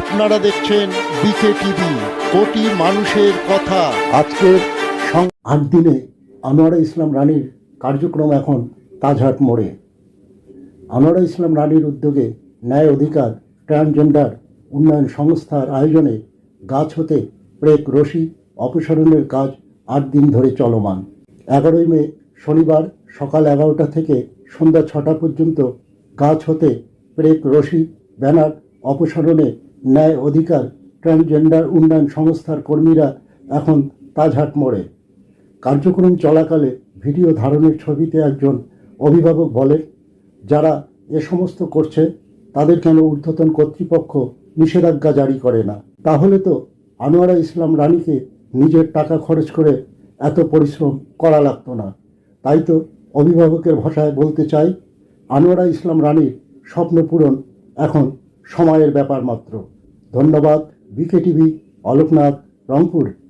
আপনারা দেখছেন বিকে টিভি, কোটি মানুষের কথা। আজকের আট দিনে আনোয়ারা ইসলাম রানীর কার্যক্রম এখন তাজহাট মোড়ে। আনোয়ারা ইসলাম রানীর উদ্যোগে ন্যায় অধিকার, ট্রান্সজেন্ডার উন্নয়ন সংস্থার আয়োজনে গাছ হতে প্রেক রশি, অপসারণের কাজ আট দিন ধরে চলমান। এগারোই মে শনিবার সকাল এগারোটা থেকে সন্ধ্যা ছটা পর্যন্ত গাছ হতে প্রেক রশি, ব্যানার অপসারণে ন্যায় অধিকার ট্রান্সজেন্ডার উন্নয়ন সংস্থার কর্মীরা এখন তাজহাট মোড়ে। কার্যক্রম চলাকালে ভিডিও ধারণের ছবিতে একজন অভিভাবক বলে যারা এ সমস্ত করছে, তাদের কেন ঊর্ধ্বতন কর্তৃপক্ষ নিষেধাজ্ঞা জারি করে না? তাহলে তো আনোয়ারা ইসলাম রানীকে নিজের টাকা খরচ করে এত পরিশ্রম করা লাগতো না। তাই তো অভিভাবকের ভাষায় বলতে চাই, আনোয়ারা ইসলাম রানীর স্বপ্ন পূরণ এখন সময়ের ব্যাপার মাত্র। ধন্যবাদ। BK TV Aloknath Rangpur.